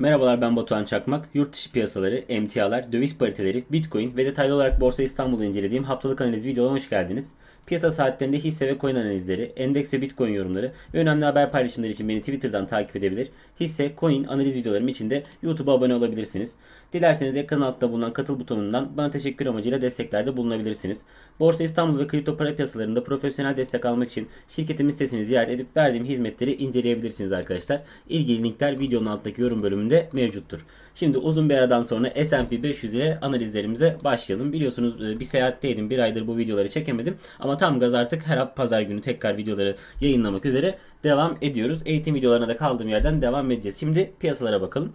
Merhabalar ben Batuhan Çakmak. Yurt dışı piyasaları, emtialar, döviz pariteleri, bitcoin ve detaylı olarak Borsa İstanbul'u incelediğim haftalık analiz videolarına hoş geldiniz. Piyasa saatlerinde hisse ve coin analizleri, endeks ve bitcoin yorumları ve önemli haber paylaşımları için beni Twitter'dan takip edebilir. Hisse, coin analiz videolarım için de YouTube'a abone olabilirsiniz. Dilerseniz ekran altta bulunan katıl butonundan bana teşekkür amacıyla desteklerde bulunabilirsiniz. Borsa İstanbul ve kripto para piyasalarında profesyonel destek almak için şirketimin sitesini ziyaret edip verdiğim hizmetleri inceleyebilirsiniz arkadaşlar. İlgili linkler videonun alttaki yorum bölümünde mevcuttur. Şimdi uzun bir aradan sonra S&P 500 ile analizlerimize başlayalım. Biliyorsunuz e, bir seyahatteydim. Bir aydır bu videoları çekemedim. Ama tam gaz artık her hafta pazar günü tekrar videoları yayınlamak üzere devam ediyoruz. Eğitim videolarına da kaldığım yerden devam edeceğiz. Şimdi piyasalara bakalım.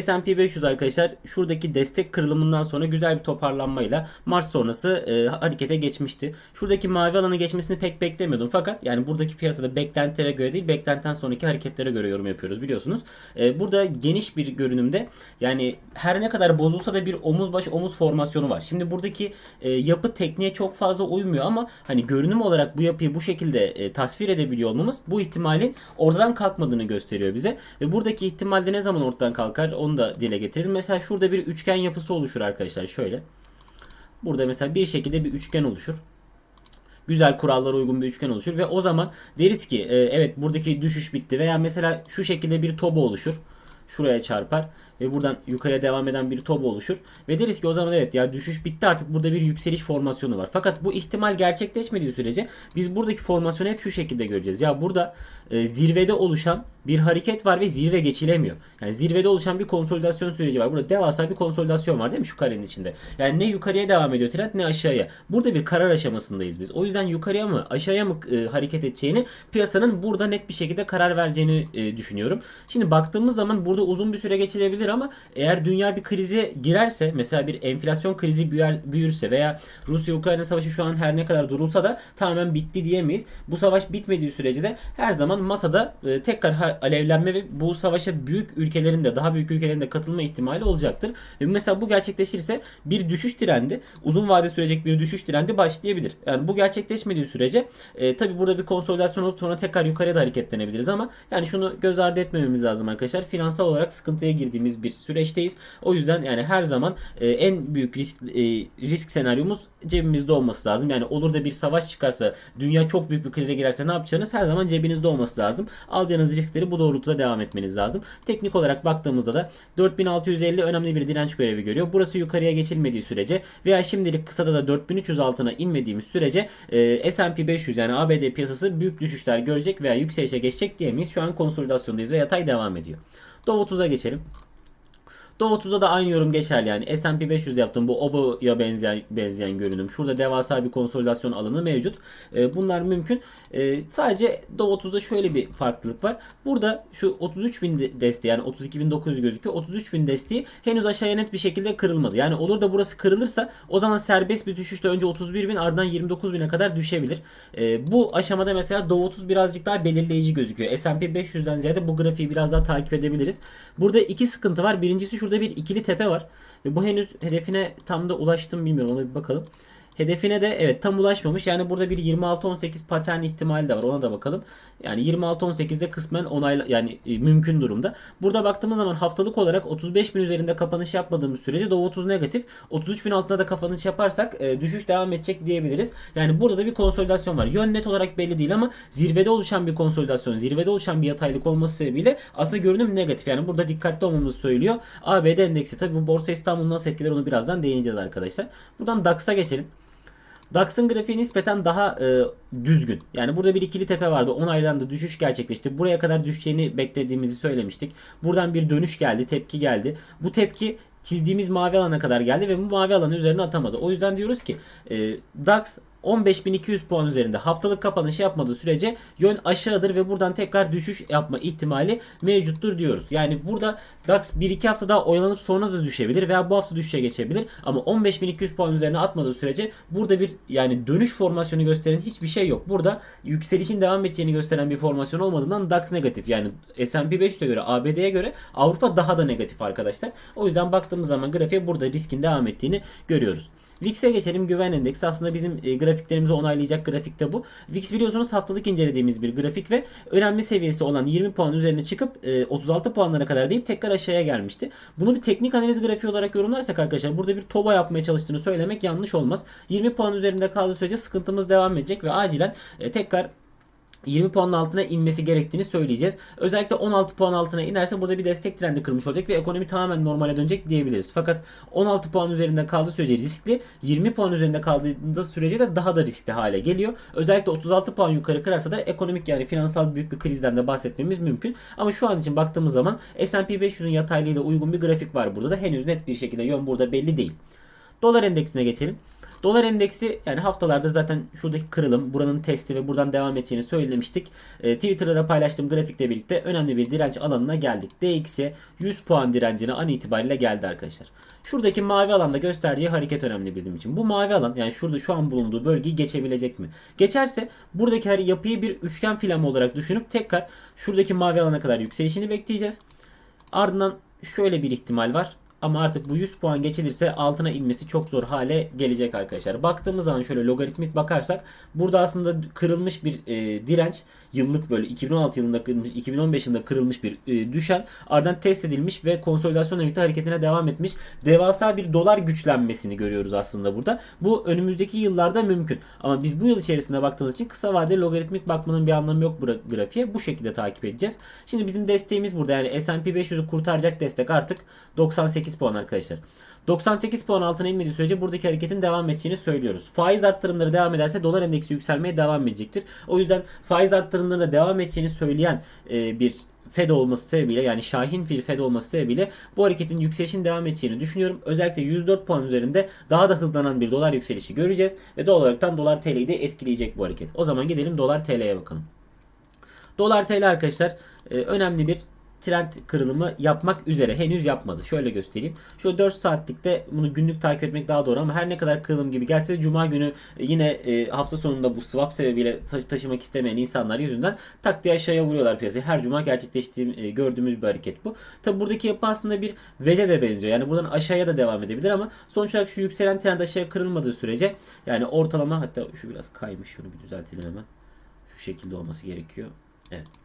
S&P 500 arkadaşlar şuradaki destek kırılımından sonra güzel bir toparlanmayla Mart sonrası e, harekete geçmişti. Şuradaki mavi alanı geçmesini pek beklemiyordum fakat yani buradaki piyasada beklentilere göre değil beklentiden sonraki hareketlere göre yorum yapıyoruz biliyorsunuz. E, burada geniş bir görünümde yani her ne kadar bozulsa da bir omuz baş omuz formasyonu var. Şimdi buradaki e, yapı tekniğe çok fazla uymuyor ama hani görünüm olarak bu yapıyı bu şekilde e, tasvir edebiliyor olmamız bu ihtimalin ortadan kalkmadığını gösteriyor bize. Ve buradaki ihtimalde ne zaman ortadan kalkar onu da dile getirelim. Mesela şurada bir üçgen yapısı oluşur arkadaşlar şöyle. Burada mesela bir şekilde bir üçgen oluşur. Güzel kurallara uygun bir üçgen oluşur ve o zaman deriz ki e, evet buradaki düşüş bitti veya mesela şu şekilde bir toba oluşur. Şuraya çarpar ve buradan yukarıya devam eden bir toba oluşur. Ve deriz ki o zaman evet ya düşüş bitti artık burada bir yükseliş formasyonu var. Fakat bu ihtimal gerçekleşmediği sürece biz buradaki formasyonu hep şu şekilde göreceğiz. Ya burada e, zirvede oluşan bir hareket var ve zirve geçilemiyor. Yani zirvede oluşan bir konsolidasyon süreci var. Burada devasa bir konsolidasyon var değil mi şu karenin içinde? Yani ne yukarıya devam ediyor trend ne aşağıya. Burada bir karar aşamasındayız biz. O yüzden yukarıya mı aşağıya mı e, hareket edeceğini piyasanın burada net bir şekilde karar vereceğini e, düşünüyorum. Şimdi baktığımız zaman burada uzun bir süre geçilebilir ama eğer dünya bir krize girerse mesela bir enflasyon krizi büyür, büyürse veya Rusya-Ukrayna savaşı şu an her ne kadar durulsa da tamamen bitti diyemeyiz. Bu savaş bitmediği sürece de her zaman masada e, tekrar alevlenme ve bu savaşa büyük ülkelerin de daha büyük ülkelerin de katılma ihtimali olacaktır. Ve mesela bu gerçekleşirse bir düşüş trendi uzun vade sürecek bir düşüş trendi başlayabilir. Yani bu gerçekleşmediği sürece e, tabi burada bir konsolidasyon olup sonra tekrar yukarıya da hareketlenebiliriz ama yani şunu göz ardı etmememiz lazım arkadaşlar. Finansal olarak sıkıntıya girdiğimiz bir süreçteyiz. O yüzden yani her zaman e, en büyük risk e, risk senaryomuz cebimizde olması lazım. Yani olur da bir savaş çıkarsa, dünya çok büyük bir krize girerse ne yapacağınız her zaman cebinizde olması lazım. Alacağınız riskleri bu doğrultuda devam etmeniz lazım. Teknik olarak baktığımızda da 4650 önemli bir direnç görevi görüyor. Burası yukarıya geçilmediği sürece veya şimdilik kısada da 4300 altına inmediğimiz sürece e, S&P 500 yani ABD piyasası büyük düşüşler görecek veya yükselişe geçecek diyemeyiz. Şu an konsolidasyondayız ve yatay devam ediyor. Dow 30'a geçelim. Dow 30'da da aynı yorum geçerli yani S&P 500 yaptım bu OBO'ya benzeyen benzeyen görünüm. Şurada devasa bir konsolidasyon alanı mevcut. E, bunlar mümkün. E, sadece Dow 30'da şöyle bir farklılık var. Burada şu 33.000 de- desteği yani 32.900 gözüküyor. 33.000 desteği henüz aşağıya net bir şekilde kırılmadı. Yani olur da burası kırılırsa o zaman serbest bir düşüşle önce 31.000 ardından 29.000'e kadar düşebilir. E, bu aşamada mesela Dow 30 birazcık daha belirleyici gözüküyor. S&P 500'den ziyade bu grafiği biraz daha takip edebiliriz. Burada iki sıkıntı var. Birincisi şurada bir ikili tepe var. Ve bu henüz hedefine tam da ulaştım bilmiyorum ona bir bakalım. Hedefine de evet tam ulaşmamış. Yani burada bir 26-18 patern ihtimali de var. Ona da bakalım. Yani 26-18'de kısmen onayla yani e, mümkün durumda. Burada baktığımız zaman haftalık olarak 35.000 üzerinde kapanış yapmadığımız sürece Dow 30 negatif. 33.000 altında da kapanış yaparsak e, düşüş devam edecek diyebiliriz. Yani burada da bir konsolidasyon var. Yön net olarak belli değil ama zirvede oluşan bir konsolidasyon, zirvede oluşan bir yataylık olması sebebiyle aslında görünüm negatif. Yani burada dikkatli olmamızı söylüyor. ABD endeksi tabi bu Borsa İstanbul nasıl etkiler onu birazdan değineceğiz arkadaşlar. Buradan DAX'a geçelim. DAX'ın grafiği nispeten daha e, düzgün. Yani burada bir ikili tepe vardı. Onaylandı. Düşüş gerçekleşti. Buraya kadar düşeceğini beklediğimizi söylemiştik. Buradan bir dönüş geldi. Tepki geldi. Bu tepki çizdiğimiz mavi alana kadar geldi ve bu mavi alanı üzerine atamadı. O yüzden diyoruz ki e, DAX 15.200 puan üzerinde haftalık kapanış yapmadığı sürece yön aşağıdır ve buradan tekrar düşüş yapma ihtimali mevcuttur diyoruz. Yani burada DAX 1-2 hafta daha oyalanıp sonra da düşebilir veya bu hafta düşüşe geçebilir. Ama 15.200 puan üzerine atmadığı sürece burada bir yani dönüş formasyonu gösteren hiçbir şey yok. Burada yükselişin devam edeceğini gösteren bir formasyon olmadığından DAX negatif. Yani S&P 500'e göre ABD'ye göre Avrupa daha da negatif arkadaşlar. O yüzden baktığımız zaman grafiğe burada riskin devam ettiğini görüyoruz. VIX'e geçelim. Güven endeksi aslında bizim e, grafiklerimizi onaylayacak grafikte bu. VIX biliyorsunuz haftalık incelediğimiz bir grafik ve önemli seviyesi olan 20 puan üzerine çıkıp e, 36 puanlara kadar deyip tekrar aşağıya gelmişti. Bunu bir teknik analiz grafiği olarak yorumlarsak arkadaşlar burada bir toba yapmaya çalıştığını söylemek yanlış olmaz. 20 puan üzerinde kaldığı sürece sıkıntımız devam edecek ve acilen e, tekrar 20 puanın altına inmesi gerektiğini söyleyeceğiz. Özellikle 16 puan altına inerse burada bir destek trendi kırmış olacak ve ekonomi tamamen normale dönecek diyebiliriz. Fakat 16 puan üzerinde kaldığı sürece riskli, 20 puan üzerinde kaldığı sürece de daha da riskli hale geliyor. Özellikle 36 puan yukarı kırarsa da ekonomik yani finansal büyük bir krizden de bahsetmemiz mümkün. Ama şu an için baktığımız zaman S&P 500'ün yataylığıyla uygun bir grafik var burada da henüz net bir şekilde yön burada belli değil. Dolar endeksine geçelim. Dolar endeksi yani haftalarda zaten şuradaki kırılım buranın testi ve buradan devam edeceğini söylemiştik. E, Twitter'da da paylaştığım grafikle birlikte önemli bir direnç alanına geldik. DX'ye 100 puan direncine an itibariyle geldi arkadaşlar. Şuradaki mavi alanda gösterdiği hareket önemli bizim için. Bu mavi alan yani şurada şu an bulunduğu bölgeyi geçebilecek mi? Geçerse buradaki her yapıyı bir üçgen filan olarak düşünüp tekrar şuradaki mavi alana kadar yükselişini bekleyeceğiz. Ardından şöyle bir ihtimal var. Ama artık bu 100 puan geçilirse altına inmesi çok zor hale gelecek arkadaşlar. Baktığımız zaman şöyle logaritmik bakarsak burada aslında kırılmış bir e, direnç yıllık böyle 2016 yılında kırılmış 2015 yılında kırılmış bir e, düşen ardından test edilmiş ve konsolidasyonla birlikte hareketine devam etmiş devasa bir dolar güçlenmesini görüyoruz aslında burada. Bu önümüzdeki yıllarda mümkün. Ama biz bu yıl içerisinde baktığımız için kısa vadeli logaritmik bakmanın bir anlamı yok bu grafiğe. Bu şekilde takip edeceğiz. Şimdi bizim desteğimiz burada yani S&P 500'ü kurtaracak destek artık 98 puan arkadaşlar. 98 puan altına inmediği sürece buradaki hareketin devam edeceğini söylüyoruz. Faiz arttırımları devam ederse dolar endeksi yükselmeye devam edecektir. O yüzden faiz arttırımlarına devam edeceğini söyleyen e, bir Fed olması sebebiyle yani Şahin fil Fed olması sebebiyle bu hareketin yükselişin devam edeceğini düşünüyorum. Özellikle 104 puan üzerinde daha da hızlanan bir dolar yükselişi göreceğiz ve doğal olarak dolar TL'yi de etkileyecek bu hareket. O zaman gidelim dolar TL'ye bakalım. Dolar TL arkadaşlar e, önemli bir trend kırılımı yapmak üzere. Henüz yapmadı. Şöyle göstereyim. Şu 4 saatlikte bunu günlük takip etmek daha doğru ama her ne kadar kırılım gibi gelse de Cuma günü yine e, hafta sonunda bu swap sebebiyle taşımak istemeyen insanlar yüzünden tak diye aşağıya vuruyorlar piyasayı. Her Cuma gerçekleştiğim e, gördüğümüz bir hareket bu. Tabi buradaki yapı aslında bir vece de benziyor. Yani buradan aşağıya da devam edebilir ama sonuç olarak şu yükselen trend aşağıya kırılmadığı sürece yani ortalama hatta şu biraz kaymış şunu bir düzeltelim hemen. Şu şekilde olması gerekiyor. Evet.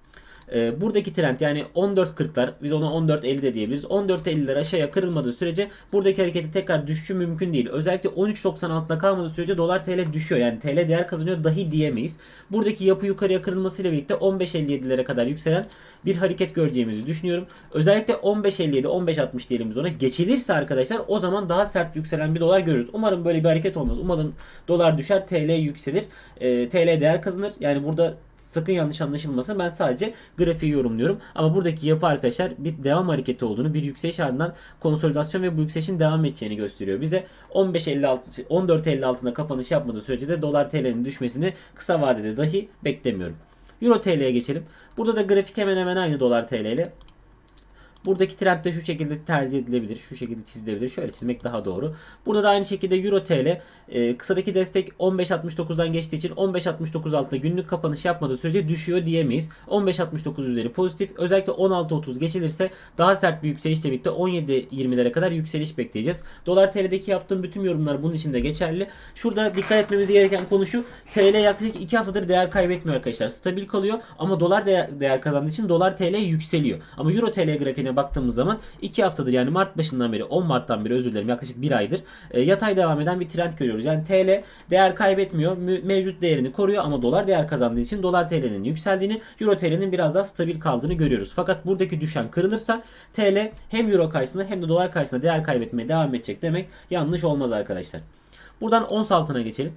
E, buradaki trend yani 14.40'lar biz ona 14.50 de diyebiliriz. 14.50'ler aşağıya kırılmadığı sürece buradaki hareketi tekrar düşüşü mümkün değil. Özellikle 13.96'da kalmadığı sürece dolar TL düşüyor. Yani TL değer kazanıyor dahi diyemeyiz. Buradaki yapı yukarıya kırılmasıyla birlikte 15.57'lere kadar yükselen bir hareket göreceğimizi düşünüyorum. Özellikle 15.57 15.60 diyelim biz ona geçilirse arkadaşlar o zaman daha sert yükselen bir dolar görürüz. Umarım böyle bir hareket olmaz. Umarım dolar düşer TL yükselir. E, TL değer kazanır. Yani burada Sakın yanlış anlaşılmasın. Ben sadece grafiği yorumluyorum. Ama buradaki yapı arkadaşlar bir devam hareketi olduğunu, bir yükseliş ardından konsolidasyon ve bu yükselişin devam edeceğini gösteriyor. Bize 15.56 14.50 altında kapanış yapmadığı sürece de dolar TL'nin düşmesini kısa vadede dahi beklemiyorum. Euro TL'ye geçelim. Burada da grafik hemen hemen aynı dolar TL ile. Buradaki trend de şu şekilde tercih edilebilir. Şu şekilde çizilebilir. Şöyle çizmek daha doğru. Burada da aynı şekilde Euro TL e, kısadaki destek 15.69'dan geçtiği için 15.69 altında günlük kapanış yapmadığı sürece düşüyor diyemeyiz. 15.69 üzeri pozitif. Özellikle 16.30 geçilirse daha sert bir yükselişle birlikte 17.20'lere kadar yükseliş bekleyeceğiz. Dolar TL'deki yaptığım bütün yorumlar bunun için de geçerli. Şurada dikkat etmemiz gereken konu şu. TL yaklaşık 2 haftadır değer kaybetmiyor arkadaşlar. Stabil kalıyor ama dolar değer, değer kazandığı için dolar TL yükseliyor. Ama Euro TL grafiğine baktığımız zaman 2 haftadır yani Mart başından beri 10 Mart'tan beri özür dilerim yaklaşık 1 aydır e, yatay devam eden bir trend görüyoruz. Yani TL değer kaybetmiyor. Mevcut değerini koruyor ama dolar değer kazandığı için dolar TL'nin yükseldiğini, Euro TL'nin biraz daha stabil kaldığını görüyoruz. Fakat buradaki düşen kırılırsa TL hem Euro karşısında hem de dolar karşısında değer kaybetmeye devam edecek demek yanlış olmaz arkadaşlar. Buradan ons altına geçelim.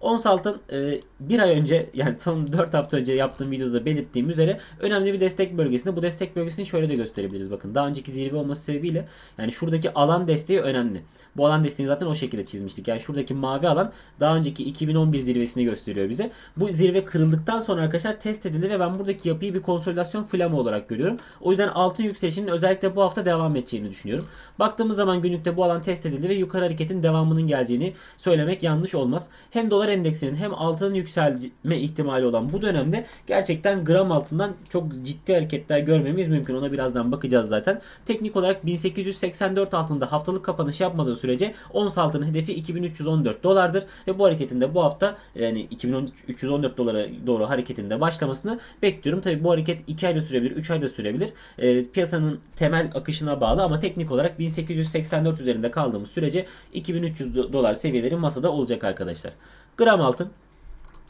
Ons altın e, bir ay önce yani tam 4 hafta önce yaptığım videoda belirttiğim üzere önemli bir destek bölgesinde. Bu destek bölgesini şöyle de gösterebiliriz bakın. Daha önceki zirve olması sebebiyle yani şuradaki alan desteği önemli. Bu alan desteğini zaten o şekilde çizmiştik. Yani şuradaki mavi alan daha önceki 2011 zirvesini gösteriyor bize. Bu zirve kırıldıktan sonra arkadaşlar test edildi ve ben buradaki yapıyı bir konsolidasyon flamı olarak görüyorum. O yüzden altın yükselişinin özellikle bu hafta devam edeceğini düşünüyorum. Baktığımız zaman günlükte bu alan test edildi ve yukarı hareketin devamının geleceğini söylemek yanlış olmaz. Hem dolar endeksinin hem altının yükselme ihtimali olan bu dönemde gerçekten gram altından çok ciddi hareketler görmemiz mümkün. Ona birazdan bakacağız zaten. Teknik olarak 1884 altında haftalık kapanış yapmadığı sürece ons altının hedefi 2314 dolardır ve bu hareketinde bu hafta yani 2314 dolara doğru hareketinde başlamasını bekliyorum. Tabi bu hareket 2 ayda sürebilir, 3 ayda sürebilir. E, piyasanın temel akışına bağlı ama teknik olarak 1884 üzerinde kaldığımız sürece 2300 do- dolar seviyeleri masada olacak arkadaşlar. Gram altın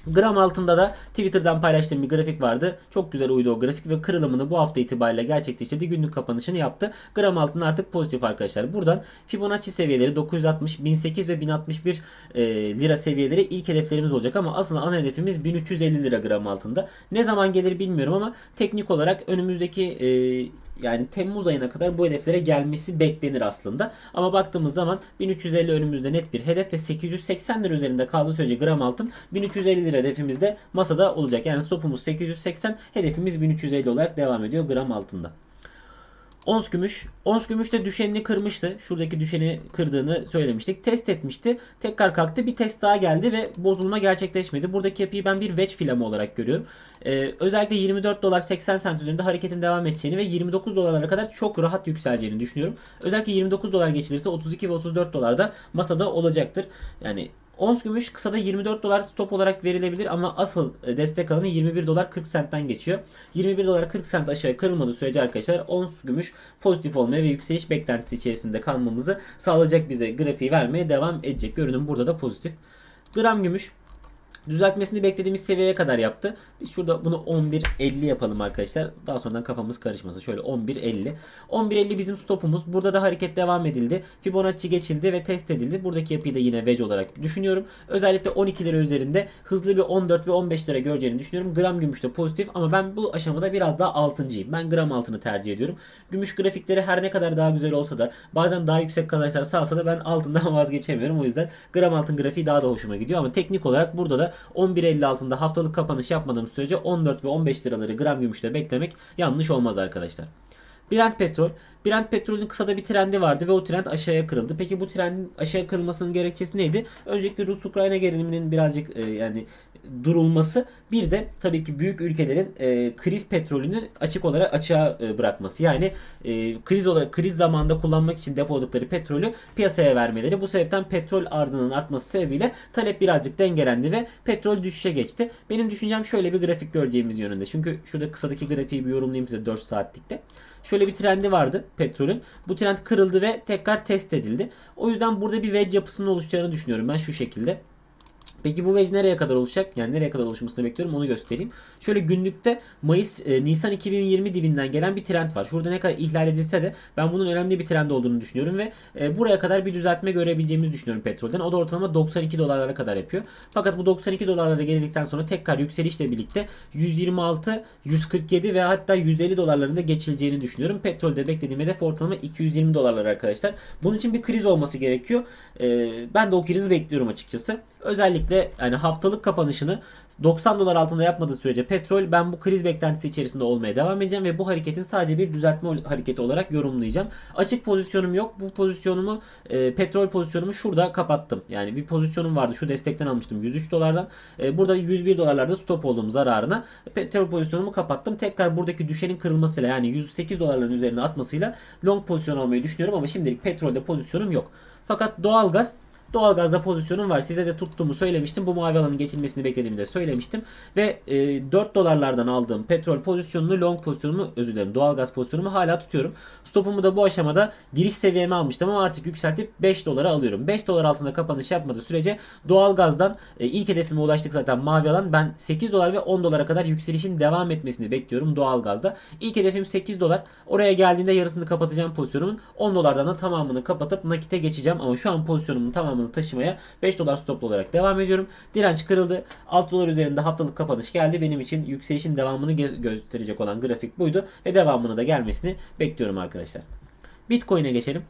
Gram altında da Twitter'dan paylaştığım bir grafik vardı. Çok güzel uydu o grafik ve kırılımını bu hafta itibariyle gerçekleştirdi. Günlük kapanışını yaptı. Gram altın artık pozitif arkadaşlar. Buradan Fibonacci seviyeleri 960, 1008 ve 1061 e, lira seviyeleri ilk hedeflerimiz olacak ama asıl ana hedefimiz 1350 lira gram altında. Ne zaman gelir bilmiyorum ama teknik olarak önümüzdeki e, yani Temmuz ayına kadar bu hedeflere gelmesi beklenir aslında. Ama baktığımız zaman 1350 önümüzde net bir hedef ve 880 lira üzerinde kaldığı sürece gram altın 1350 lira hedefimizde masada olacak. Yani stopumuz 880, hedefimiz 1350 olarak devam ediyor gram altında. Ons gümüş. Ons gümüş de düşenini kırmıştı. Şuradaki düşeni kırdığını söylemiştik. Test etmişti. Tekrar kalktı. Bir test daha geldi ve bozulma gerçekleşmedi. Buradaki yapıyı ben bir wedge filamı olarak görüyorum. Ee, özellikle 24 dolar 80 sent üzerinde hareketin devam edeceğini ve 29 dolarlara kadar çok rahat yükseleceğini düşünüyorum. Özellikle 29 dolar geçilirse 32 ve 34 dolarda masada olacaktır. Yani Ons gümüş kısada 24 dolar stop olarak verilebilir ama asıl e, destek alanı 21 dolar 40 sentten geçiyor. 21 dolar 40 sent aşağı kırılmadığı sürece arkadaşlar ons gümüş pozitif olmaya ve yükseliş beklentisi içerisinde kalmamızı sağlayacak bize grafiği vermeye devam edecek. Görünüm burada da pozitif. Gram gümüş Düzeltmesini beklediğimiz seviyeye kadar yaptı. Biz şurada bunu 11.50 yapalım arkadaşlar. Daha sonradan kafamız karışmasın. Şöyle 11.50. 11.50 bizim stopumuz. Burada da hareket devam edildi. Fibonacci geçildi ve test edildi. Buradaki yapıyı da yine wedge olarak düşünüyorum. Özellikle 12 lira üzerinde hızlı bir 14 ve 15 lira göreceğini düşünüyorum. Gram gümüş de pozitif ama ben bu aşamada biraz daha altıncıyım. Ben gram altını tercih ediyorum. Gümüş grafikleri her ne kadar daha güzel olsa da bazen daha yüksek kazançlar sağlasa da ben altından vazgeçemiyorum. O yüzden gram altın grafiği daha da hoşuma gidiyor ama teknik olarak burada da 11.50 altında haftalık kapanış yapmadığım sürece 14 ve 15 liraları gram gümüşte beklemek yanlış olmaz arkadaşlar. Brent petrol. Brent petrolün kısada bir trendi vardı ve o trend aşağıya kırıldı. Peki bu trendin aşağı kırılmasının gerekçesi neydi? Öncelikle Rus-Ukrayna geriliminin birazcık e, yani durulması. Bir de tabii ki büyük ülkelerin e, kriz petrolünü açık olarak açığa e, bırakması. Yani e, kriz olarak kriz zamanında kullanmak için depoladıkları petrolü piyasaya vermeleri. Bu sebepten petrol arzının artması sebebiyle talep birazcık dengelendi ve petrol düşüşe geçti. Benim düşüncem şöyle bir grafik göreceğimiz yönünde. Çünkü şurada kısadaki grafiği bir yorumlayayım size 4 saatlikte. Şöyle bir trendi vardı petrolün. Bu trend kırıldı ve tekrar test edildi. O yüzden burada bir wedge yapısının oluşacağını düşünüyorum ben şu şekilde. Peki bu wedge nereye kadar oluşacak? Yani nereye kadar oluşmasını bekliyorum onu göstereyim. Şöyle günlükte Mayıs e, Nisan 2020 dibinden gelen bir trend var. Şurada ne kadar ihlal edilse de ben bunun önemli bir trend olduğunu düşünüyorum ve e, buraya kadar bir düzeltme görebileceğimizi düşünüyorum petrolden. O da ortalama 92 dolarlara kadar yapıyor. Fakat bu 92 dolarlara geldikten sonra tekrar yükselişle birlikte 126, 147 ve hatta 150 dolarlarında geçileceğini düşünüyorum. Petrolde beklediğim hedef ortalama 220 dolarlar arkadaşlar. Bunun için bir kriz olması gerekiyor. E, ben de o krizi bekliyorum açıkçası. Özellikle yani haftalık kapanışını 90 dolar altında yapmadığı sürece petrol ben bu kriz beklentisi içerisinde olmaya devam edeceğim ve bu hareketin sadece bir düzeltme hareketi olarak yorumlayacağım. Açık pozisyonum yok. Bu pozisyonumu e, petrol pozisyonumu şurada kapattım. Yani bir pozisyonum vardı. Şu destekten almıştım 103 dolardan. E, burada 101 dolarlarda stop oldum zararına. Petrol pozisyonumu kapattım. Tekrar buradaki düşenin kırılmasıyla yani 108 dolarların üzerine atmasıyla long pozisyon almayı düşünüyorum ama şimdilik petrolde pozisyonum yok. Fakat doğalgaz Doğalgazda pozisyonum var. Size de tuttuğumu söylemiştim. Bu mavi alanın geçilmesini beklediğimi de söylemiştim. Ve e, 4 dolarlardan aldığım petrol pozisyonunu, long pozisyonumu, özür dilerim doğalgaz pozisyonumu hala tutuyorum. Stopumu da bu aşamada giriş seviyeme almıştım ama artık yükseltip 5 dolara alıyorum. 5 dolar altında kapanış yapmadığı sürece doğalgazdan e, ilk hedefime ulaştık zaten mavi alan. Ben 8 dolar ve 10 dolara kadar yükselişin devam etmesini bekliyorum doğalgazda. İlk hedefim 8 dolar. Oraya geldiğinde yarısını kapatacağım pozisyonumun. 10 dolardan da tamamını kapatıp nakite geçeceğim ama şu an pozisyonumun tamamını taşımaya 5 dolar stoplu olarak devam ediyorum. Direnç kırıldı. 6 dolar üzerinde haftalık kapanış geldi. Benim için yükselişin devamını gö- gösterecek olan grafik buydu ve devamını da gelmesini bekliyorum arkadaşlar. Bitcoin'e geçelim.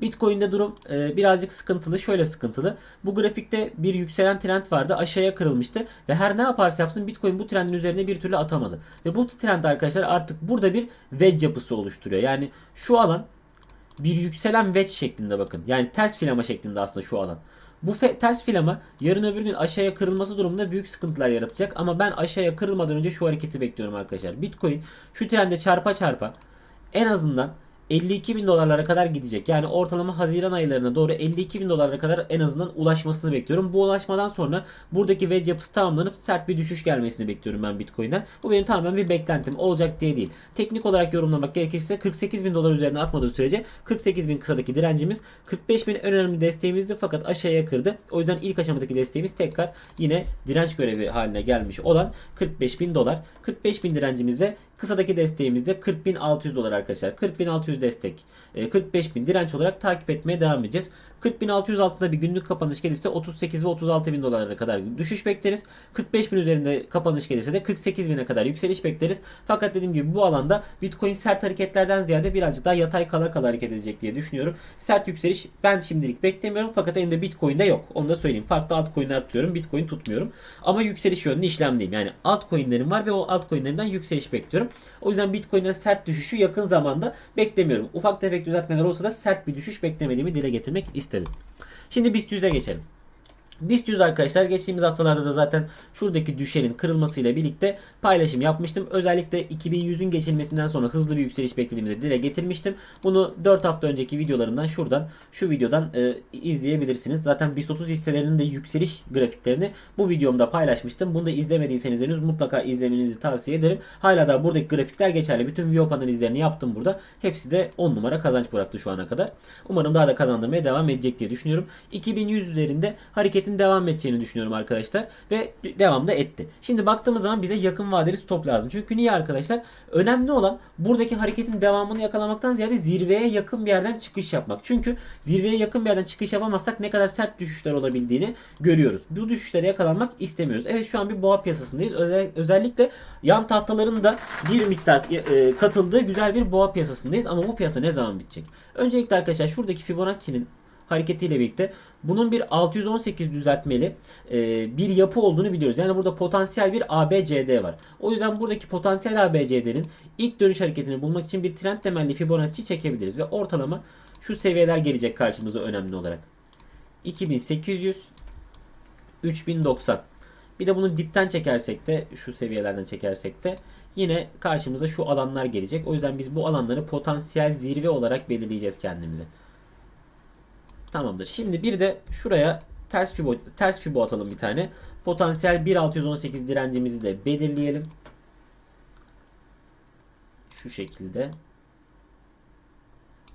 Bitcoin'de durum e, birazcık sıkıntılı. Şöyle sıkıntılı. Bu grafikte bir yükselen trend vardı. Aşağıya kırılmıştı. Ve her ne yaparsa yapsın Bitcoin bu trendin üzerine bir türlü atamadı. Ve bu trend arkadaşlar artık burada bir wedge yapısı oluşturuyor. Yani şu alan bir yükselen wedge şeklinde bakın. Yani ters filama şeklinde aslında şu alan. Bu ters filama yarın öbür gün aşağıya kırılması durumunda büyük sıkıntılar yaratacak. Ama ben aşağıya kırılmadan önce şu hareketi bekliyorum arkadaşlar. Bitcoin şu trende çarpa çarpa en azından 52 bin dolarlara kadar gidecek. Yani ortalama Haziran aylarına doğru 52 bin dolarlara kadar en azından ulaşmasını bekliyorum. Bu ulaşmadan sonra buradaki wedge yapısı tamamlanıp sert bir düşüş gelmesini bekliyorum ben Bitcoin'den. Bu benim tamamen bir beklentim. Olacak diye değil. Teknik olarak yorumlamak gerekirse 48 bin dolar üzerine atmadığı sürece 48 bin kısadaki direncimiz 45 bin en önemli desteğimizdi fakat aşağıya kırdı. O yüzden ilk aşamadaki desteğimiz tekrar yine direnç görevi haline gelmiş olan 45 bin dolar. 45 bin direncimiz ve Kısadaki desteğimiz de 40.600 dolar arkadaşlar. 40.600 destek. e, 45.000 direnç olarak takip etmeye devam edeceğiz. 40.600 altında bir günlük kapanış gelirse 38 ve 36 bin dolara kadar düşüş bekleriz. 45 bin üzerinde kapanış gelirse de 48 bine kadar yükseliş bekleriz. Fakat dediğim gibi bu alanda Bitcoin sert hareketlerden ziyade birazcık daha yatay kala kala hareket edecek diye düşünüyorum. Sert yükseliş ben şimdilik beklemiyorum fakat elimde Bitcoin'de yok. Onu da söyleyeyim. Farklı altcoin'ler tutuyorum. Bitcoin tutmuyorum. Ama yükseliş yönlü işlemdeyim. Yani altcoin'lerim var ve o altcoin'lerimden yükseliş bekliyorum. O yüzden Bitcoin'den sert düşüşü yakın zamanda beklemiyorum. Ufak tefek düzeltmeler olsa da sert bir düşüş beklemediğimi dile getirmek istedim. Şimdi BIST 100'e geçelim. BIST 100 arkadaşlar geçtiğimiz haftalarda da zaten şuradaki düşenin kırılmasıyla birlikte paylaşım yapmıştım. Özellikle 2100'ün geçilmesinden sonra hızlı bir yükseliş beklediğimizi dile getirmiştim. Bunu 4 hafta önceki videolarımdan şuradan şu videodan e, izleyebilirsiniz. Zaten BIST 30 hisselerinin de yükseliş grafiklerini bu videomda paylaşmıştım. Bunu da izlemediyseniz henüz mutlaka izlemenizi tavsiye ederim. Hala da buradaki grafikler geçerli. Bütün Viyop analizlerini yaptım burada. Hepsi de 10 numara kazanç bıraktı şu ana kadar. Umarım daha da kazandırmaya devam edecek diye düşünüyorum. 2100 üzerinde hareketin devam edeceğini düşünüyorum arkadaşlar. Ve devam da etti. Şimdi baktığımız zaman bize yakın vadeli stop lazım. Çünkü niye arkadaşlar? Önemli olan buradaki hareketin devamını yakalamaktan ziyade zirveye yakın bir yerden çıkış yapmak. Çünkü zirveye yakın bir yerden çıkış yapamazsak ne kadar sert düşüşler olabildiğini görüyoruz. Bu düşüşlere yakalanmak istemiyoruz. Evet şu an bir boğa piyasasındayız. Özel- özellikle yan tahtaların da bir miktar e, katıldığı güzel bir boğa piyasasındayız. Ama bu piyasa ne zaman bitecek? Öncelikle arkadaşlar şuradaki Fibonacci'nin hareketiyle birlikte bunun bir 618 düzeltmeli e, bir yapı olduğunu biliyoruz. Yani burada potansiyel bir ABCD var. O yüzden buradaki potansiyel ABCD'nin ilk dönüş hareketini bulmak için bir trend temelli Fibonacci çekebiliriz ve ortalama şu seviyeler gelecek karşımıza önemli olarak. 2800 3090 bir de bunu dipten çekersek de şu seviyelerden çekersek de yine karşımıza şu alanlar gelecek. O yüzden biz bu alanları potansiyel zirve olarak belirleyeceğiz kendimize. Tamamdır. Şimdi bir de şuraya ters fibo ters fibo atalım bir tane. Potansiyel 1618 direncimizi de belirleyelim. Şu şekilde.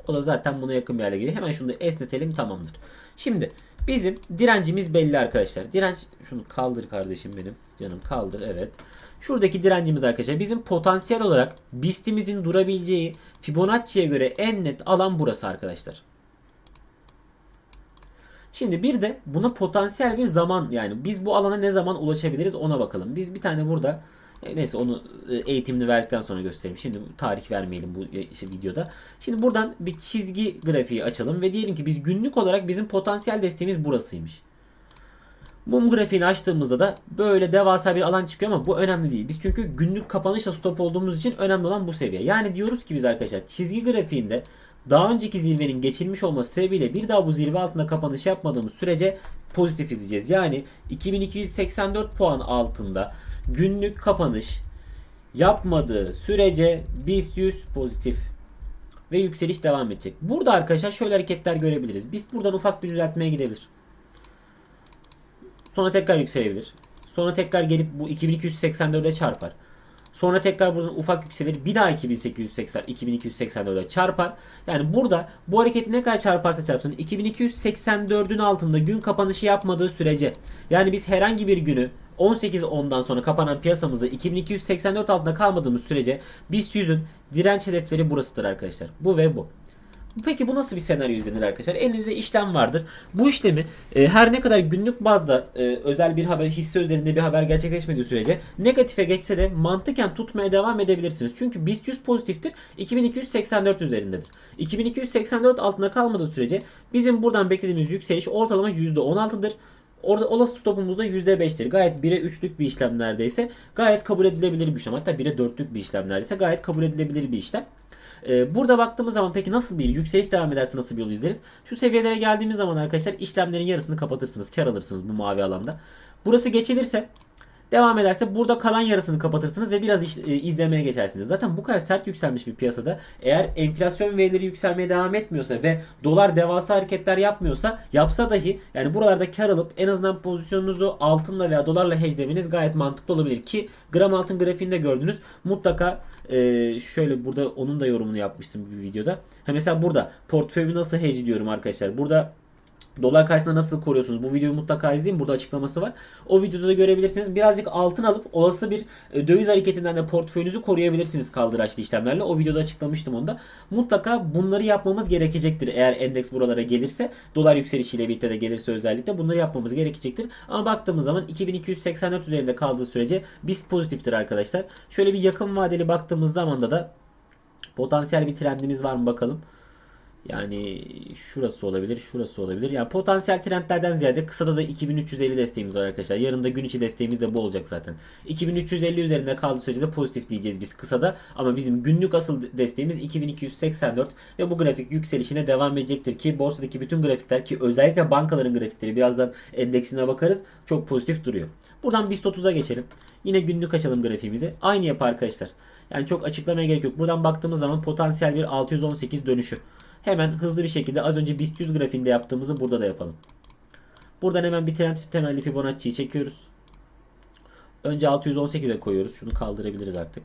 O da zaten buna yakın bir hale geliyor. Hemen şunu da esnetelim tamamdır. Şimdi bizim direncimiz belli arkadaşlar. Direnç şunu kaldır kardeşim benim. Canım kaldır evet. Şuradaki direncimiz arkadaşlar bizim potansiyel olarak BIST'imizin durabileceği Fibonacci'ye göre en net alan burası arkadaşlar. Şimdi bir de buna potansiyel bir zaman yani biz bu alana ne zaman ulaşabiliriz ona bakalım. Biz bir tane burada e, neyse onu e, eğitimini verdikten sonra göstereyim. Şimdi tarih vermeyelim bu e, videoda. Şimdi buradan bir çizgi grafiği açalım ve diyelim ki biz günlük olarak bizim potansiyel desteğimiz burasıymış. Mum grafiğini açtığımızda da böyle devasa bir alan çıkıyor ama bu önemli değil. Biz çünkü günlük kapanışla stop olduğumuz için önemli olan bu seviye. Yani diyoruz ki biz arkadaşlar çizgi grafiğinde daha önceki zirvenin geçilmiş olması sebebiyle bir daha bu zirve altında kapanış yapmadığımız sürece pozitif izleyeceğiz. Yani 2284 puan altında günlük kapanış yapmadığı sürece BIST 100 pozitif ve yükseliş devam edecek. Burada arkadaşlar şöyle hareketler görebiliriz. BIST buradan ufak bir düzeltmeye gidebilir. Sonra tekrar yükselebilir. Sonra tekrar gelip bu 2284'e çarpar. Sonra tekrar buradan ufak yükselir. Bir daha 2880 2284'e çarpar. Yani burada bu hareketi ne kadar çarparsa çarpsın 2284'ün altında gün kapanışı yapmadığı sürece yani biz herhangi bir günü 18 ondan sonra kapanan piyasamızda 2284 altında kalmadığımız sürece BIST 100'ün direnç hedefleri burasıdır arkadaşlar. Bu ve bu. Peki bu nasıl bir senaryo izlenir arkadaşlar? Elinizde işlem vardır. Bu işlemi e, her ne kadar günlük bazda e, özel bir haber, hisse üzerinde bir haber gerçekleşmediği sürece negatife geçse de mantıken tutmaya devam edebilirsiniz. Çünkü BIST 100 pozitiftir. 2284 üzerindedir. 2284 altında kalmadığı sürece bizim buradan beklediğimiz yükseliş ortalama %16'dır. Orada olası stopumuz da %5'tir. Gayet 1'e 3'lük bir işlem neredeyse. Gayet kabul edilebilir bir işlem. Hatta 1'e 4'lük bir işlem neredeyse. Gayet kabul edilebilir bir işlem. Ee, burada baktığımız zaman peki nasıl bir yükseliş devam ederse nasıl bir yol izleriz? Şu seviyelere geldiğimiz zaman arkadaşlar işlemlerin yarısını kapatırsınız. Kar alırsınız bu mavi alanda. Burası geçilirse Devam ederse burada kalan yarısını kapatırsınız ve biraz e, izlemeye geçersiniz. Zaten bu kadar sert yükselmiş bir piyasada eğer enflasyon verileri yükselmeye devam etmiyorsa ve dolar devasa hareketler yapmıyorsa yapsa dahi yani buralarda kar alıp en azından pozisyonunuzu altınla veya dolarla hedgelemeniz gayet mantıklı olabilir ki gram altın grafiğinde gördünüz. Mutlaka e, şöyle burada onun da yorumunu yapmıştım bir videoda. Ha mesela burada portföyümü nasıl hedgeliyorum arkadaşlar. Burada Dolar karşısında nasıl koruyorsunuz? Bu videoyu mutlaka izleyin. Burada açıklaması var. O videoda da görebilirsiniz. Birazcık altın alıp olası bir e, döviz hareketinden de portföyünüzü koruyabilirsiniz kaldıraçlı işlemlerle. O videoda açıklamıştım onu da. Mutlaka bunları yapmamız gerekecektir. Eğer endeks buralara gelirse, dolar yükselişiyle birlikte de gelirse özellikle bunları yapmamız gerekecektir. Ama baktığımız zaman 2284 üzerinde kaldığı sürece biz pozitiftir arkadaşlar. Şöyle bir yakın vadeli baktığımız zaman da da potansiyel bir trendimiz var mı bakalım. Yani şurası olabilir, şurası olabilir. Yani potansiyel trendlerden ziyade kısada da 2350 desteğimiz var arkadaşlar. Yarın da gün içi desteğimiz de bu olacak zaten. 2350 üzerinde kaldığı sürece de pozitif diyeceğiz biz kısada. Ama bizim günlük asıl desteğimiz 2284 ve bu grafik yükselişine devam edecektir ki borsadaki bütün grafikler ki özellikle bankaların grafikleri birazdan endeksine bakarız çok pozitif duruyor. Buradan BIST 30'a geçelim. Yine günlük açalım grafiğimizi. Aynı yapı arkadaşlar. Yani çok açıklamaya gerek yok. Buradan baktığımız zaman potansiyel bir 618 dönüşü. Hemen hızlı bir şekilde az önce BIST 100 grafiğinde yaptığımızı burada da yapalım. Buradan hemen bir trend temelli Fibonacci'yi çekiyoruz. Önce 618'e koyuyoruz. Şunu kaldırabiliriz artık.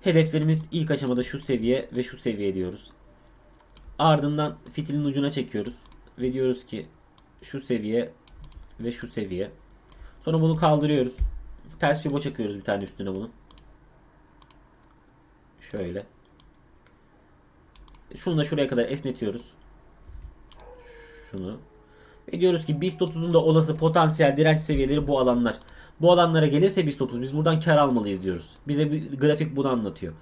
Hedeflerimiz ilk aşamada şu seviye ve şu seviye diyoruz. Ardından fitilin ucuna çekiyoruz. Ve diyoruz ki şu seviye ve şu seviye. Sonra bunu kaldırıyoruz. Ters fibo çakıyoruz bir tane üstüne bunun. Şöyle. Şunu da şuraya kadar esnetiyoruz. Şunu. Ve diyoruz ki BIST 30'un da olası potansiyel direnç seviyeleri bu alanlar. Bu alanlara gelirse BIST 30 biz buradan kar almalıyız diyoruz. Bize bir grafik bunu anlatıyor.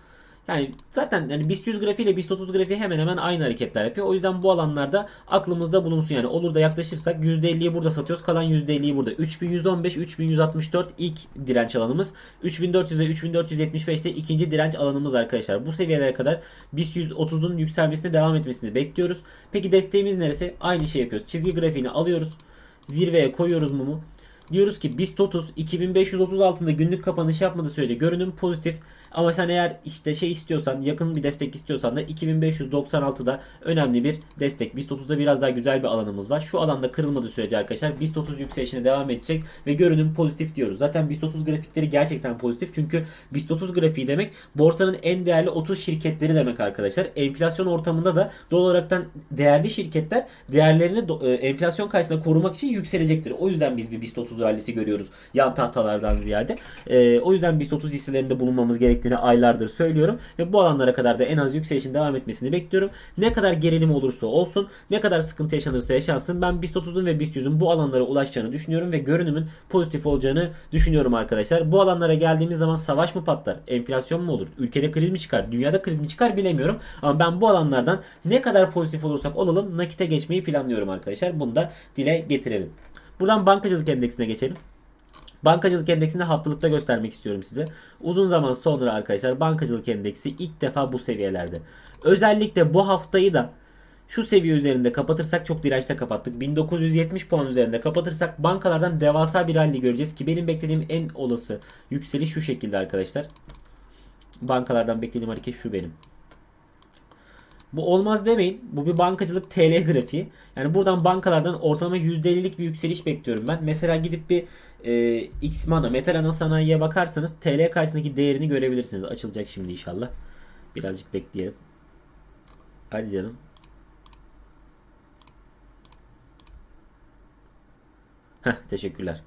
Yani zaten yani BIST 100 grafiği ile BIST 30 grafiği hemen hemen aynı hareketler yapıyor. O yüzden bu alanlarda aklımızda bulunsun yani. Olur da yaklaşırsak %50'yi burada satıyoruz. Kalan %50'yi burada. 3115, 3164 ilk direnç alanımız. 3400 ve 3475 de ikinci direnç alanımız arkadaşlar. Bu seviyelere kadar BIST 130'un yükselmesine devam etmesini bekliyoruz. Peki desteğimiz neresi? Aynı şey yapıyoruz. Çizgi grafiğini alıyoruz. Zirveye koyuyoruz mumu. Diyoruz ki BIST 30 2530 altında günlük kapanış yapmadığı sürece görünüm pozitif. Ama sen eğer işte şey istiyorsan yakın bir destek istiyorsan da 2596'da önemli bir destek. BIST 30'da biraz daha güzel bir alanımız var. Şu alanda kırılmadığı sürece arkadaşlar BIST 30 yükselişine devam edecek ve görünüm pozitif diyoruz. Zaten BIST 30 grafikleri gerçekten pozitif. Çünkü BIST 30 grafiği demek borsanın en değerli 30 şirketleri demek arkadaşlar. Enflasyon ortamında da doğal olaraktan değerli şirketler değerlerini e, enflasyon karşısında korumak için yükselecektir. O yüzden biz bir BIST 30 rallisi görüyoruz. Yan tahtalardan ziyade. E, o yüzden BIST 30 hisselerinde bulunmamız gerektiğini aylardır söylüyorum. Ve bu alanlara kadar da en az yükselişin devam etmesini bekliyorum. Ne kadar gerilim olursa olsun, ne kadar sıkıntı yaşanırsa yaşansın ben BIST 30'un ve BIST 100'ün bu alanlara ulaşacağını düşünüyorum ve görünümün pozitif olacağını düşünüyorum arkadaşlar. Bu alanlara geldiğimiz zaman savaş mı patlar? Enflasyon mu olur? Ülkede kriz mi çıkar? Dünyada kriz mi çıkar bilemiyorum. Ama ben bu alanlardan ne kadar pozitif olursak olalım nakite geçmeyi planlıyorum arkadaşlar. Bunu da dile getirelim. Buradan bankacılık endeksine geçelim. Bankacılık endeksini haftalıkta göstermek istiyorum size. Uzun zaman sonra arkadaşlar bankacılık endeksi ilk defa bu seviyelerde. Özellikle bu haftayı da şu seviye üzerinde kapatırsak çok dirençte kapattık. 1970 puan üzerinde kapatırsak bankalardan devasa bir rally göreceğiz ki benim beklediğim en olası yükseliş şu şekilde arkadaşlar. Bankalardan beklediğim hareket şu benim. Bu olmaz demeyin. Bu bir bankacılık TL grafiği. Yani buradan bankalardan ortalama %50'lik bir yükseliş bekliyorum ben. Mesela gidip bir e, Xmana, Metal Sanayi'ye bakarsanız TL karşısındaki değerini görebilirsiniz. Açılacak şimdi inşallah. Birazcık bekleyelim. Hadi canım. Heh, teşekkürler.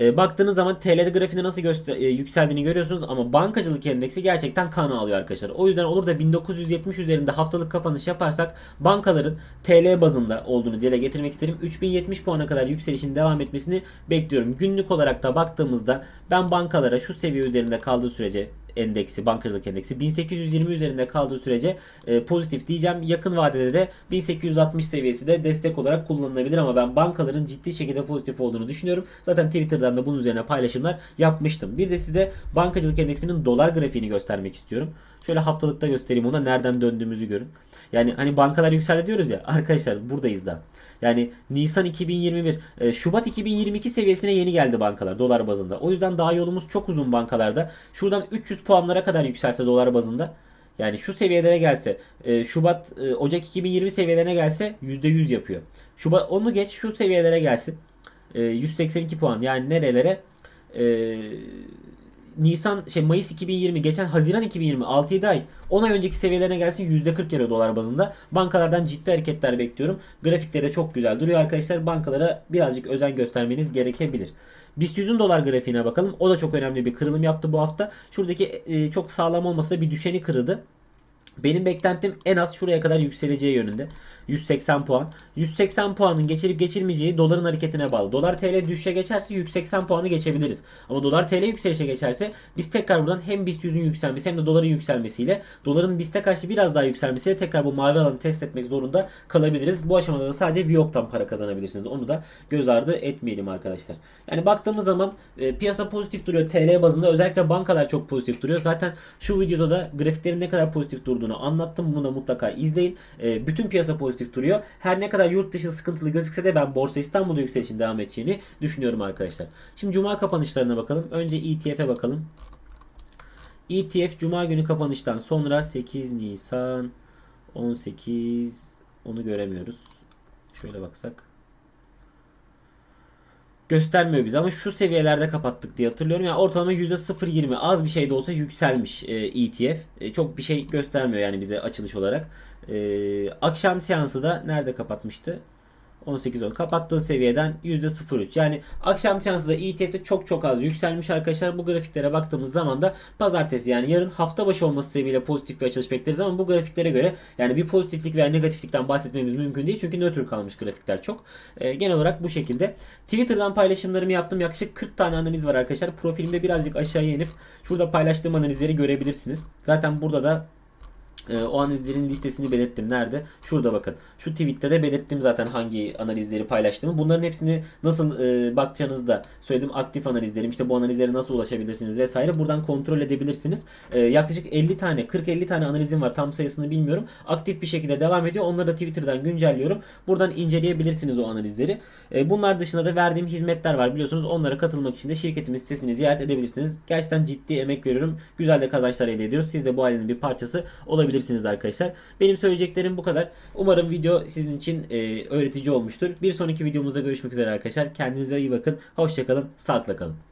E, baktığınız zaman TL grafiğinde nasıl göster- e, yükseldiğini görüyorsunuz ama bankacılık endeksi gerçekten kan alıyor arkadaşlar. O yüzden olur da 1970 üzerinde haftalık kapanış yaparsak bankaların TL bazında olduğunu dile getirmek isterim. 3070 puana kadar yükselişin devam etmesini bekliyorum. Günlük olarak da baktığımızda ben bankalara şu seviye üzerinde kaldığı sürece endeksi, bankacılık endeksi 1820 üzerinde kaldığı sürece e, pozitif diyeceğim. Yakın vadede de 1860 seviyesi de destek olarak kullanılabilir ama ben bankaların ciddi şekilde pozitif olduğunu düşünüyorum. Zaten Twitter'dan da bunun üzerine paylaşımlar yapmıştım. Bir de size bankacılık endeksinin dolar grafiğini göstermek istiyorum. Şöyle haftalıkta göstereyim ona nereden döndüğümüzü görün. Yani hani bankalar yükseldi diyoruz ya arkadaşlar buradayız da. Yani Nisan 2021, e, Şubat 2022 seviyesine yeni geldi bankalar dolar bazında. O yüzden daha yolumuz çok uzun bankalarda. Şuradan 300 puanlara kadar yükselse dolar bazında yani şu seviyelere gelse e, Şubat e, Ocak 2020 seviyelerine gelse %100 yapıyor. Şubat onu geç şu seviyelere gelsin. E, 182 puan yani nerelere? Nisan şey Mayıs 2020 geçen Haziran 2020 6-7 ay 10 ay önceki seviyelerine gelsin %40 geliyor dolar bazında. Bankalardan ciddi hareketler bekliyorum. Grafikleri de çok güzel duruyor arkadaşlar. Bankalara birazcık özen göstermeniz gerekebilir. BIST 100'ün dolar grafiğine bakalım. O da çok önemli bir kırılım yaptı bu hafta. Şuradaki e, çok sağlam olmasa da bir düşeni kırdı. Benim beklentim en az şuraya kadar yükseleceği yönünde. 180 puan. 180 puanın geçirip geçirmeyeceği doların hareketine bağlı. Dolar TL düşüşe geçerse 180 puanı geçebiliriz. Ama dolar TL yükselişe geçerse biz tekrar buradan hem BIST 100'ün yükselmesi hem de doların yükselmesiyle doların BIST'e karşı biraz daha yükselmesiyle tekrar bu mavi alanı test etmek zorunda kalabiliriz. Bu aşamada da sadece Viyok'tan para kazanabilirsiniz. Onu da göz ardı etmeyelim arkadaşlar. Yani baktığımız zaman e, piyasa pozitif duruyor. TL bazında özellikle bankalar çok pozitif duruyor. Zaten şu videoda da grafiklerin ne kadar pozitif durduğunu anlattım. Bunu da mutlaka izleyin. E, bütün piyasa pozitif duruyor. Her ne kadar yurt dışı sıkıntılı gözükse de ben Borsa İstanbul'da yükselişin devam edeceğini düşünüyorum arkadaşlar. Şimdi cuma kapanışlarına bakalım. Önce ETF'e bakalım. ETF cuma günü kapanıştan sonra 8 Nisan 18 onu göremiyoruz. Şöyle baksak göstermiyor bize ama şu seviyelerde kapattık diye hatırlıyorum. Yani ortalama %0.20 az bir şey de olsa yükselmiş e, ETF. E, çok bir şey göstermiyor yani bize açılış olarak. E, akşam seansı da nerede kapatmıştı? 18.10 kapattığı seviyeden %03. Yani akşam seansı da ETF'de çok çok az yükselmiş arkadaşlar. Bu grafiklere baktığımız zaman da pazartesi yani yarın hafta başı olması sebebiyle pozitif bir açılış bekleriz ama bu grafiklere göre yani bir pozitiflik veya negatiflikten bahsetmemiz mümkün değil. Çünkü nötr kalmış grafikler çok. Ee, genel olarak bu şekilde. Twitter'dan paylaşımlarımı yaptım. Yaklaşık 40 tane analiz var arkadaşlar. Profilimde birazcık aşağıya inip şurada paylaştığım analizleri görebilirsiniz. Zaten burada da e, o analizlerin listesini belirttim. Nerede? Şurada bakın. Şu tweette de belirttim zaten hangi analizleri paylaştığımı. Bunların hepsini nasıl e, bakacağınızı da söyledim. Aktif analizlerim işte bu analizlere nasıl ulaşabilirsiniz vesaire. Buradan kontrol edebilirsiniz. E, yaklaşık 50 tane 40-50 tane analizim var. Tam sayısını bilmiyorum. Aktif bir şekilde devam ediyor. Onları da Twitter'dan güncelliyorum. Buradan inceleyebilirsiniz o analizleri. E, bunlar dışında da verdiğim hizmetler var. Biliyorsunuz onlara katılmak için de şirketimin sitesini ziyaret edebilirsiniz. Gerçekten ciddi emek veriyorum. Güzel de kazançlar elde ediyoruz. Siz de bu ailenin bir parçası olabilirsiniz arkadaşlar. Benim söyleyeceklerim bu kadar. Umarım video sizin için e, öğretici olmuştur. Bir sonraki videomuzda görüşmek üzere arkadaşlar. Kendinize iyi bakın. Hoşçakalın. Sağlıkla kalın.